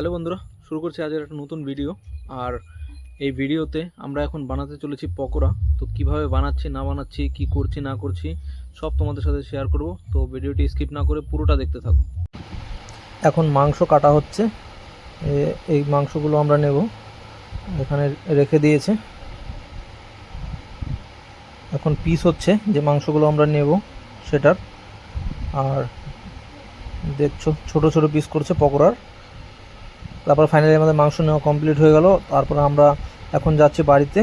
Hello বন্ধুরা, শুরু করছি আজের একটা নতুন ভিডিও আর এই ভিডিওতে আমরা এখন বানাতে চলেছি পকোড়া। তো কীভাবে বানাচ্ছি, না বানাচ্ছি, কি করছি, না করছি, সব তোমাদের সাথে শেয়ার করব। তো ভিডিওটি স্কিপ না করে পুরোটা দেখতে থাকো। এখন মাংস কাটা হচ্ছে। এই মাংসগুলো আমরা নেব। এখানে রেখে দিয়েছে। এখন পিস হচ্ছে যে মাংসগুলো আমরা নেব সেটার। আর দেখছ, ছোট ছোট পিস করছে পকোড়ার। তারপর ফাইনালি আমাদের মাংস নেওয়া কমপ্লিট হয়ে গেল। তারপর আমরা এখন যাচ্ছি বাড়িতে।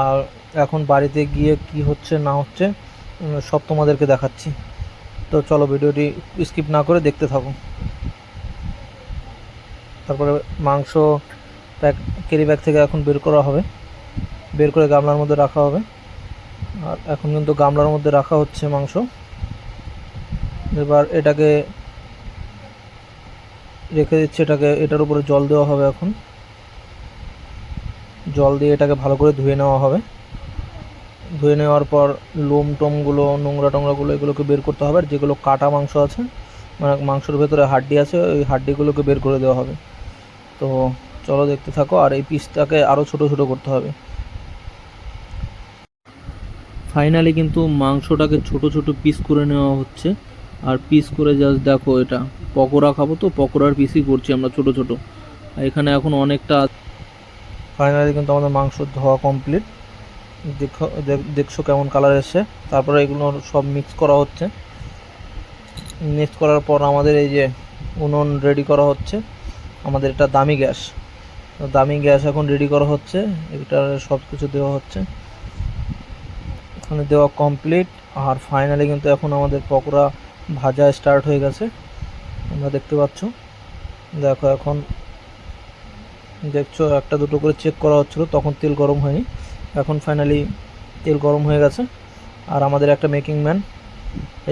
আর এখন বাড়িতে গিয়ে কি হচ্ছে, না হচ্ছে সব তোমাদেরকে দেখাচ্ছি। তো চলো ভিডিওটি স্কিপ না করে দেখতে থাকো। তারপরে মাংস প্যাক ক্যারি ব্যাগ থেকে এখন বের করা হবে। বের করে গামলার মধ্যে রাখা হবে। আর এখন কিন্তু গামলার মধ্যে রাখা হচ্ছে মাংস। এবার এটাকে রেখে দিচ্ছি এটাকে, এটার উপরে জল দেওয়া হবে এখন। জল দিয়ে এটাকে ভালো করে ধুয়ে নেওয়া হবে। ধুয়ে নেওয়ার পর লোম টোমগুলো, নোংরা টোংরাগুলো এগুলোকে বের করতে হবে। আর যেগুলো কাটা মাংস আছে মানে মাংসের ভেতরে হাড্ডি আছে, ওই হাড্ডিগুলোকে বের করে দেওয়া হবে। তো চলো দেখতে থাকো, আর এই পিসটাকে আরও ছোট ছোট করতে হবে। ফাইনালি কিন্তু মাংসটাকে ছোট ছোট পিস করে নেওয়া হচ্ছে। আর পিস করে জাস্ট দেখো এটা। পকোড়া খাব তো, পকোড়ার পিসই করছি আমরা ছোট ছোট। এখানে এখন অনেকটা ফাইনালি কিন্তু আমাদের মাংস ধোয়া কমপ্লিট দেখো, দেখ- দেখছ কেমন কালার এসছে। তারপরে এগুলো সব মিক্স করা হচ্ছে। মিক্স করার পর আমাদের এই যে উনুন রেডি করা হচ্ছে। আমাদের এটা দামি গ্যাস। দামি গ্যাস এখন রেডি করা হচ্ছে। এটা সব কিছু দেওয়া হচ্ছে। এখানে দেওয়া কমপ্লিট আর ফাইনালি কিন্তু এখন আমাদের পকোড়া ভাজা স্টার্ট হয়ে গেছে। তোমরা দেখতে পাচ্ছ। দেখো এখন দেখছ, একটা দুটো করে চেক করা হচ্ছিল, তখন তেল গরম হয়নি। এখন ফাইনালি তেল গরম হয়ে গেছে। আর আমাদের একটা মেকিং ম্যান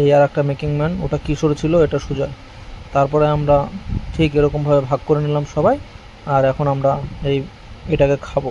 এই আর একটা মেকিং ম্যান ওটা কিশোর ছিল, এটা সুজয় তারপরে আমরা ঠিক এরকমভাবে ভাগ করে নিলাম সবাই, আর এখন আমরা এই এটাকে খাব।